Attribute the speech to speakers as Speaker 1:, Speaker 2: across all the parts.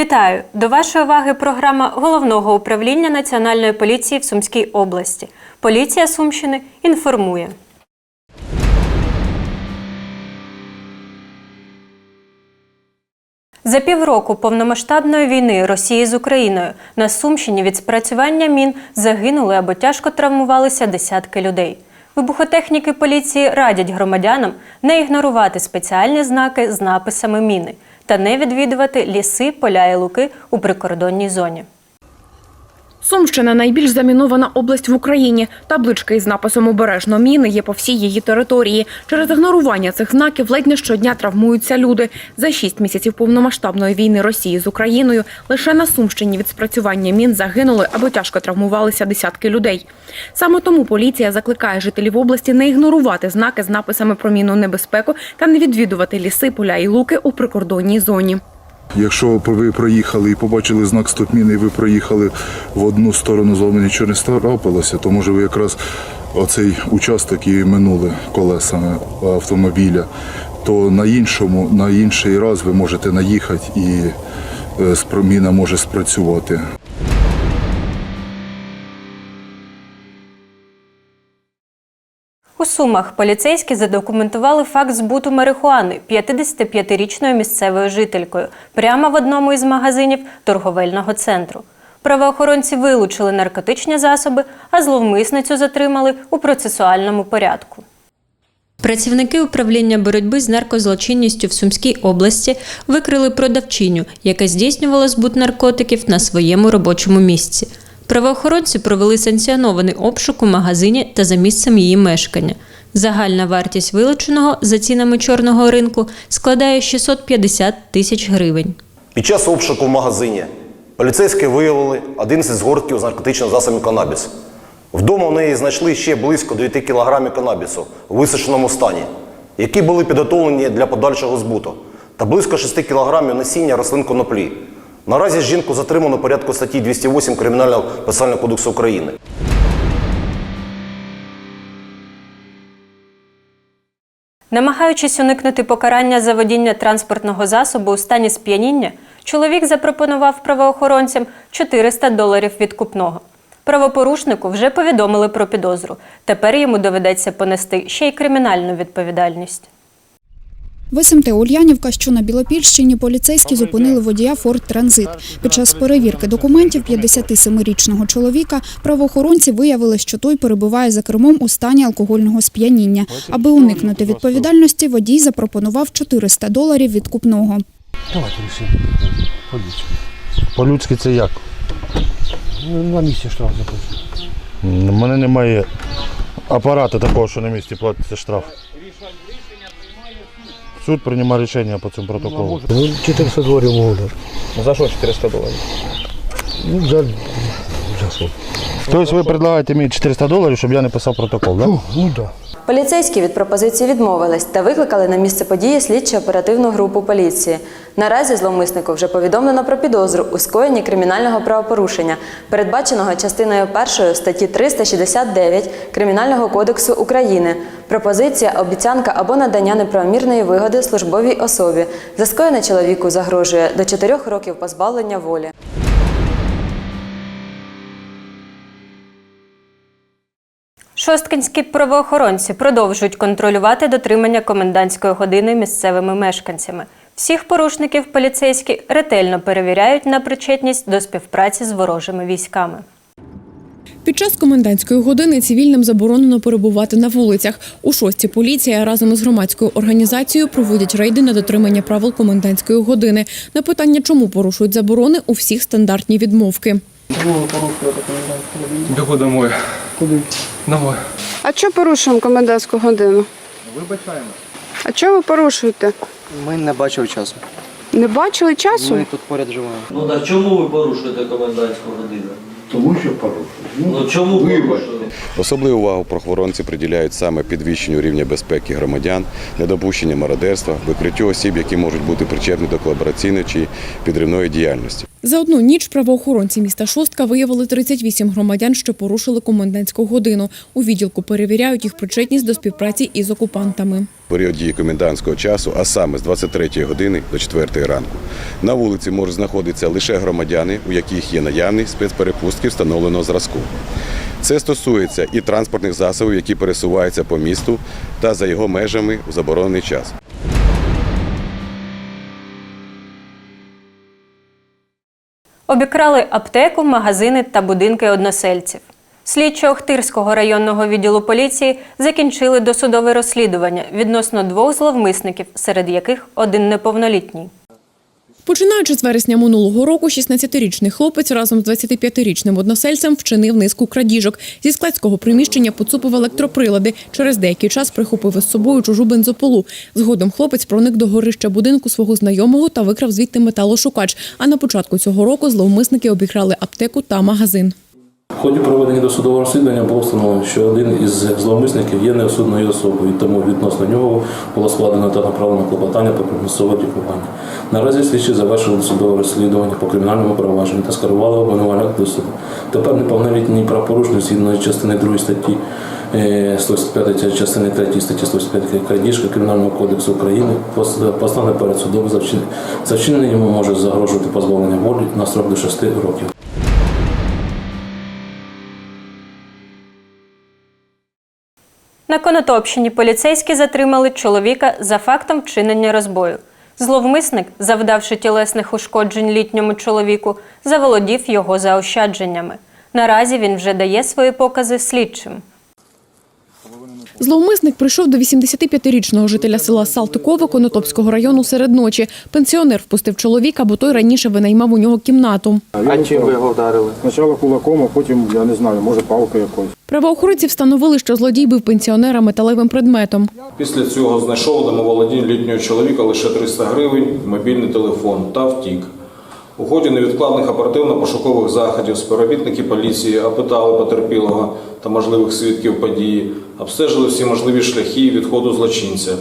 Speaker 1: Вітаю! До вашої уваги програма головного управління Національної поліції в Сумській області. Поліція Сумщини інформує. За півроку повномасштабної війни Росії з Україною на Сумщині від спрацювання мін загинули або тяжко травмувалися десятки людей. Вибухотехніки поліції радять громадянам не ігнорувати спеціальні знаки з написами міни та не відвідувати ліси, поля і луки у прикордонній зоні.
Speaker 2: Сумщина найбільш замінована область в Україні. Таблички із написом обережно міни є по всій її території. Через ігнорування цих знаків ледь не щодня травмуються люди. За шість місяців повномасштабної війни Росії з Україною лише на Сумщині від спрацювання мін загинули або тяжко травмувалися десятки людей. Саме тому поліція закликає жителів області не ігнорувати знаки з написами про мінну небезпеку та не відвідувати ліси, поля і луки у прикордонній зоні.
Speaker 3: Якщо ви проїхали і побачили знак стоп-міни, і ви проїхали в одну сторону, з нічого не трапилося, то може ви якраз оцей участок і минули колесами автомобіля, то на іншому, на інший раз ви можете наїхати і е, міна може спрацювати.
Speaker 1: У Сумах поліцейські задокументували факт збуту марихуани 55-річною місцевою жителькою прямо в одному із магазинів торговельного центру. Правоохоронці вилучили наркотичні засоби, а зловмисницю затримали у процесуальному порядку. Працівники управління боротьби з наркозлочинністю в Сумській області викрили продавчиню, яка здійснювала збут наркотиків на своєму робочому місці. Правоохоронці провели санкціонований обшук у магазині та за місцем її мешкання. Загальна вартість вилученого за цінами чорного ринку складає 650 тисяч гривень.
Speaker 4: Під час обшуку в магазині поліцейські виявили 11 згортків з наркотичним засобом канабіс. Вдома в неї знайшли ще близько 9 кг канабісу у висушеному стані, які були підготовлені для подальшого збуту, та близько 6 кг насіння рослин коноплі. Наразі жінку затримано порядку статті 208 Кримінального процесуального кодексу України.
Speaker 1: Намагаючись уникнути покарання за водіння транспортного засобу у стані сп'яніння, чоловік запропонував правоохоронцям 400 доларів відкупного. Правопорушнику вже повідомили про підозру. Тепер йому доведеться понести ще й кримінальну відповідальність.
Speaker 5: В СМТ Ульянівка, що на Білопільщині, поліцейські зупинили водія Форд Транзит. Під час перевірки документів 57-річного чоловіка правоохоронці виявили, що той перебуває за кермом у стані алкогольного сп'яніння. Аби уникнути відповідальності, водій запропонував 400 доларів відкупного.
Speaker 6: Давайте по-людськи. По-людськи це як? Ну, на місці штраф заплатити.
Speaker 7: У мене немає апарату такого, що на місці платиться штраф. Суд приймає рішення по цьому протоколу.
Speaker 6: Ну, 400 доларів можу дати.
Speaker 8: За що 400 доларів?
Speaker 6: Ну, за, за суд.
Speaker 7: Тобто ви предлагаєте мені 400 доларів, щоб я не писав протокол, так?
Speaker 6: Ну, ну да.
Speaker 9: Поліцейські від пропозиції відмовились та викликали на місце події слідчо-оперативну групу поліції. Наразі зловмиснику вже повідомлено про підозру у скоєнні кримінального правопорушення, передбаченого частиною 1 статті 369 Кримінального кодексу України. Пропозиція, обіцянка або надання неправомірної вигоди службовій особі. За скоєне чоловіку загрожує до 4 років позбавлення волі.
Speaker 1: Шосткинські правоохоронці продовжують контролювати дотримання комендантської години місцевими мешканцями. Всіх порушників поліцейські ретельно перевіряють на причетність до співпраці з ворожими військами.
Speaker 2: Під час комендантської години цивільним заборонено перебувати на вулицях. У шості поліція разом із громадською організацією проводять рейди на дотримання правил комендантської години. На питання, чому порушують заборони, у всіх стандартні відмовки.
Speaker 8: Бігу домой. Куди? Домой.
Speaker 10: А що порушуємо комендантську годину? Вибачаємо. А що ви порушуєте?
Speaker 11: Ми не бачили часу.
Speaker 10: Не бачили часу?
Speaker 11: Ми тут поряд живемо.
Speaker 12: Ну так чому ви порушуєте комендантську годину? Тому що порушуєте. Ну чому порушуєте?
Speaker 13: Особливу увагу прохоронці приділяють саме підвищенню рівня безпеки громадян, недопущення мародерства, викриттю осіб, які можуть бути причетні до колабораційної чи підривної діяльності.
Speaker 2: За одну ніч правоохоронці міста Шостка виявили 38 громадян, що порушили комендантську годину. У відділку перевіряють їх причетність до співпраці із окупантами.
Speaker 13: Період дії комендантського часу, а саме з 23 години до 4 ранку. На вулиці можуть знаходитися лише громадяни, у яких є наявні спецперепустки встановленого зразку. Це стосується і транспортних засобів, які пересуваються по місту та за його межами у заборонений час.
Speaker 1: Обікрали аптеку, магазини та будинки односельців. Слідчі Охтирського районного відділу поліції закінчили досудове розслідування відносно двох зловмисників, серед яких один неповнолітній.
Speaker 2: Починаючи з вересня минулого року, 16-річний хлопець разом з 25-річним односельцем вчинив низку крадіжок. Зі складського приміщення поцупив електроприлади. Через деякий час прихопив із собою чужу бензополу. Згодом хлопець проник до горища будинку свого знайомого та викрав звідти металошукач. А на початку цього року зловмисники обіграли аптеку та магазин.
Speaker 14: В ході проведення досудового розслідування було встановлено, що один із зловмисників є неосудною особою, тому відносно нього було складено та направлено клопотання про примусове лікування. Наразі слідчі завершили досудове розслідування по кримінальному провадженню та скерували обвинувальний акт до суду. Тепер неповнолітній правопорушник згідно частини 2 статті е, 185 частини 3 статті 185 крадіжка Кримінального кодексу України пос- постане перед судом за вчинення. Йому може загрожувати позбавлення волі на строк до 6 років.
Speaker 1: На Конотопщині поліцейські затримали чоловіка за фактом вчинення розбою. Зловмисник, завдавши тілесних ушкоджень літньому чоловіку, заволодів його заощадженнями. Наразі він вже дає свої покази слідчим.
Speaker 2: Зловмисник прийшов до 85-річного жителя села Салтикове Конотопського району серед ночі. Пенсіонер впустив чоловіка, бо той раніше винаймав у нього кімнату.
Speaker 11: А чим ви його вдарили?
Speaker 6: Спочатку кулаком, а потім, я не знаю, може палкою якоюсь.
Speaker 2: Правоохоронці встановили, що злодій бив пенсіонера металевим предметом.
Speaker 14: Після цього знайшов у домоволодінні літнього чоловіка лише 300 гривень, мобільний телефон та втік. У ході невідкладних оперативно-пошукових заходів співробітники поліції опитали потерпілого та можливих свідків події, обстежили всі можливі шляхи відходу злочинця.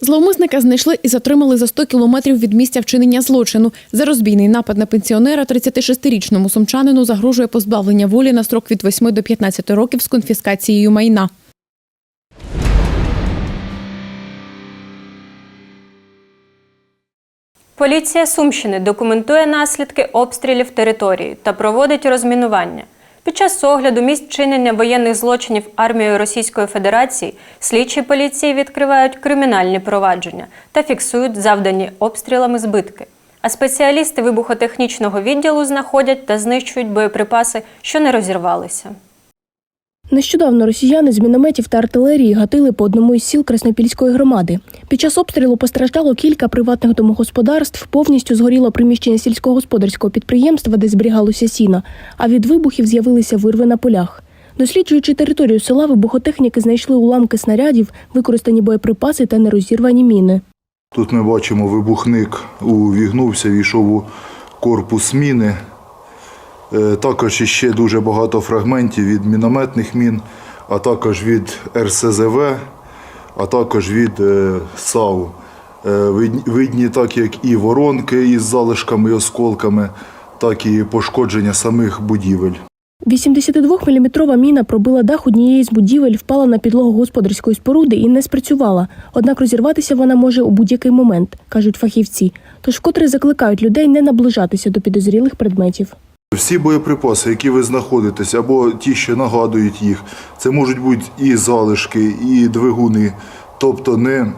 Speaker 2: Зловмисника знайшли і затримали за 100 кілометрів від місця вчинення злочину. За розбійний напад на пенсіонера 36-річному сумчанину загрожує позбавлення волі на строк від 8 до 15 років з конфіскацією майна.
Speaker 1: Поліція Сумщини документує наслідки обстрілів території та проводить розмінування. Під час огляду місць вчинення воєнних злочинів армією Російської Федерації слідчі поліції відкривають кримінальні провадження та фіксують завдані обстрілами збитки. А спеціалісти вибухотехнічного відділу знаходять та знищують боєприпаси, що не розірвалися.
Speaker 15: Нещодавно росіяни з мінометів та артилерії гатили по одному із сіл Краснопільської громади. Під час обстрілу постраждало кілька приватних домогосподарств, повністю згоріло приміщення сільськогосподарського підприємства, де зберігалося сіно, а від вибухів з'явилися вирви на полях. Досліджуючи територію села, вибухотехніки знайшли уламки снарядів, використані боєприпаси та нерозірвані міни.
Speaker 3: Тут ми бачимо, вибухник увігнувся, війшов у корпус міни. Е, Також іще дуже багато фрагментів від мінометних мін, а також від РСЗВ, а також від е, САУ. Е, видні- так як і воронки із залишками і осколками, так і пошкодження самих будівель.
Speaker 15: 82-мм міна пробила дах однієї з будівель, впала на підлогу господарської споруди і не спрацювала. Однак розірватися вона може у будь-який момент, кажуть фахівці. Тож вкотре закликають людей не наближатися до підозрілих предметів.
Speaker 3: Всі боєприпаси, які ви знаходитесь, або ті, що нагадують їх, це можуть бути і залишки, і двигуни. Тобто не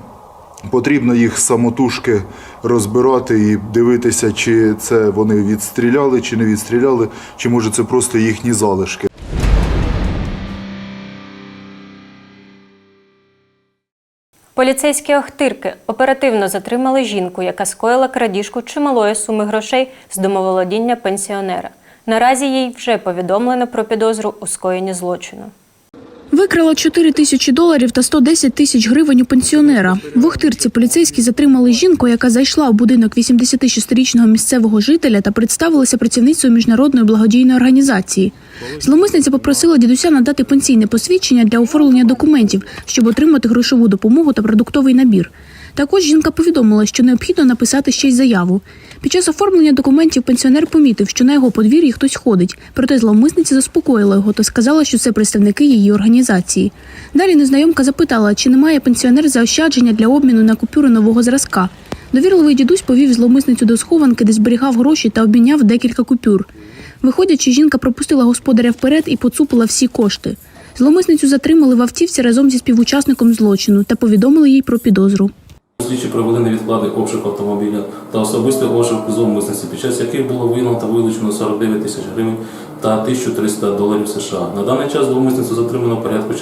Speaker 3: потрібно їх самотужки розбирати і дивитися, чи це вони відстріляли, чи не відстріляли, чи може це просто їхні залишки.
Speaker 1: Поліцейські охтирки оперативно затримали жінку, яка скоїла крадіжку чималої суми грошей з домоволодіння пенсіонера. Наразі їй вже повідомлено про підозру у скоєнні злочину.
Speaker 15: Викрала 4 тисячі доларів та 110 тисяч гривень у пенсіонера. В Охтирці поліцейські затримали жінку, яка зайшла у будинок 86-річного місцевого жителя та представилася працівницею міжнародної благодійної організації. Зломисниця попросила дідуся надати пенсійне посвідчення для оформлення документів, щоб отримати грошову допомогу та продуктовий набір. Також жінка повідомила, що необхідно написати ще й заяву. Під час оформлення документів пенсіонер помітив, що на його подвір'ї хтось ходить. Проте зловмисниця заспокоїла його та сказала, що це представники її організації. Далі незнайомка запитала, чи не має пенсіонер заощадження для обміну на купюри нового зразка. Довірливий дідусь повів зловмисницю до схованки, де зберігав гроші та обміняв декілька купюр. Виходячи, жінка пропустила господаря вперед і поцупила всі кошти. Зловмисницю затримали в автівці разом зі співучасником злочину та повідомили їй про підозру.
Speaker 14: Слідчі провели невідкладний обшук автомобіля та особистий обшук зловмисниці, під час яких було виявлено та вилучено 49 тисяч гривень та 1300 доларів США. На даний час зловмисницю затримано в порядку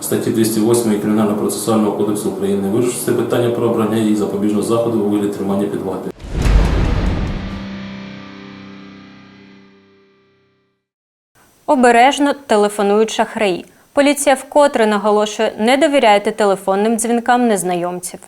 Speaker 14: статті 208 Кримінально-процесуального кодексу України. Вирішити питання про обрання її запобіжного заходу у вигляді тримання під вартою.
Speaker 1: Обережно телефонують шахраї. Поліція вкотре наголошує, не довіряйте телефонним дзвінкам незнайомців.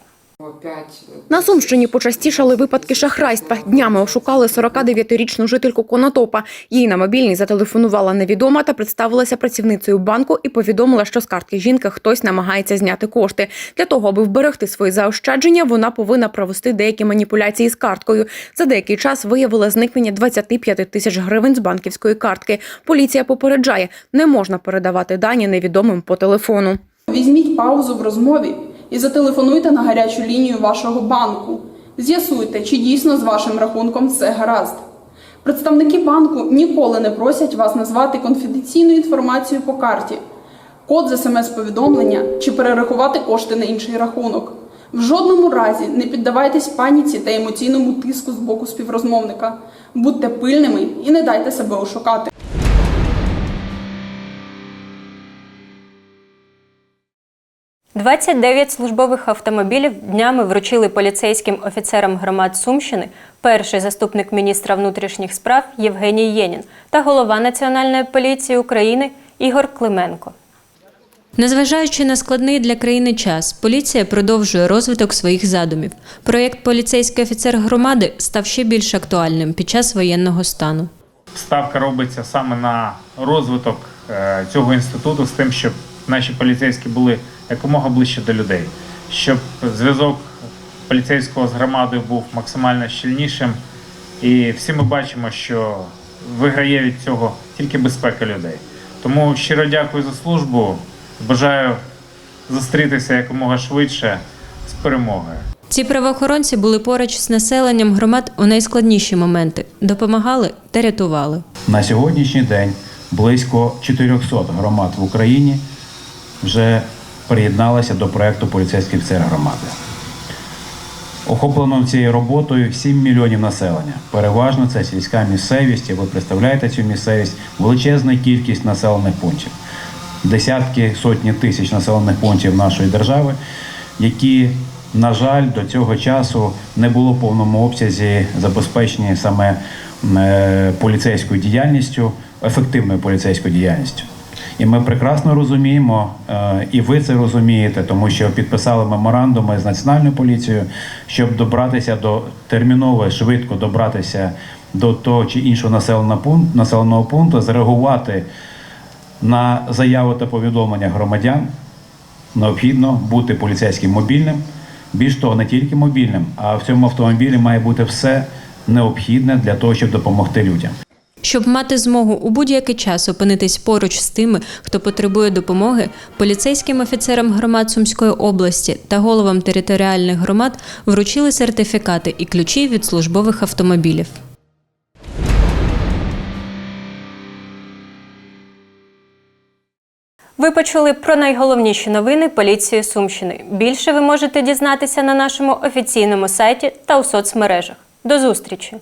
Speaker 2: На Сумщині почастішали випадки шахрайства. Днями ошукали 49-річну жительку Конотопа. Їй на мобільній зателефонувала невідома та представилася працівницею банку і повідомила, що з картки жінки хтось намагається зняти кошти. Для того, аби вберегти свої заощадження, вона повинна провести деякі маніпуляції з карткою. За деякий час виявила зникнення 25 тисяч гривень з банківської картки. Поліція попереджає, не можна передавати дані невідомим по телефону.
Speaker 10: Візьміть паузу в розмові і зателефонуйте на гарячу лінію вашого банку. З'ясуйте, чи дійсно з вашим рахунком все гаразд. Представники банку ніколи не просять вас назвати конфіденційну інформацію по карті, код з смс-повідомлення чи перерахувати кошти на інший рахунок. В жодному разі не піддавайтесь паніці та емоційному тиску з боку співрозмовника. Будьте пильними і не дайте себе ошукати.
Speaker 1: – 29 службових автомобілів днями вручили поліцейським офіцерам громад Сумщини перший заступник міністра внутрішніх справ Євгеній Єнін та голова Національної поліції України Ігор Клименко. Незважаючи на складний для країни час, поліція продовжує розвиток своїх задумів. Проєкт Поліцейський офіцер громади став ще більш актуальним під час воєнного стану.
Speaker 16: Ставка робиться саме на розвиток е, цього інституту з тим, щоб наші поліцейські були якомога ближче до людей, щоб зв'язок поліцейського з громадою був максимально щільнішим. І всі ми бачимо, що виграє від цього тільки безпека людей. Тому щиро дякую за службу. Бажаю зустрітися якомога швидше з перемогою.
Speaker 1: Ці правоохоронці були поруч з населенням громад у найскладніші моменти, допомагали та рятували.
Speaker 17: На сьогоднішній день близько 400 громад в Україні вже приєдналися до проекту поліцейський офіцер громади. Охоплено цією роботою 7 мільйонів населення. Переважно це сільська місцевість, ви представляєте цю місцевість, величезна кількість населених пунктів. Десятки, сотні тисяч населених пунктів нашої держави, які, на жаль, до цього часу не було в повному обсязі забезпечені саме е, поліцейською діяльністю, ефективною поліцейською діяльністю. І ми прекрасно розуміємо, е, і ви це розумієте, тому що підписали меморандуми з національною поліцією, щоб добратися до терміново, швидко добратися до того чи іншого населеного пункту, населеного пункту, зреагувати на заяву та повідомлення громадян. Необхідно бути поліцейським мобільним. Більш того, не тільки мобільним, а в цьому автомобілі має бути все необхідне для того, щоб допомогти людям.
Speaker 1: Щоб мати змогу у будь-який час опинитись поруч з тими, хто потребує допомоги, поліцейським офіцерам громад Сумської області та головам територіальних громад вручили сертифікати і ключі від службових автомобілів. Ви почули про найголовніші новини поліції Сумщини. Більше ви можете дізнатися на нашому офіційному сайті та у соцмережах. До зустрічі!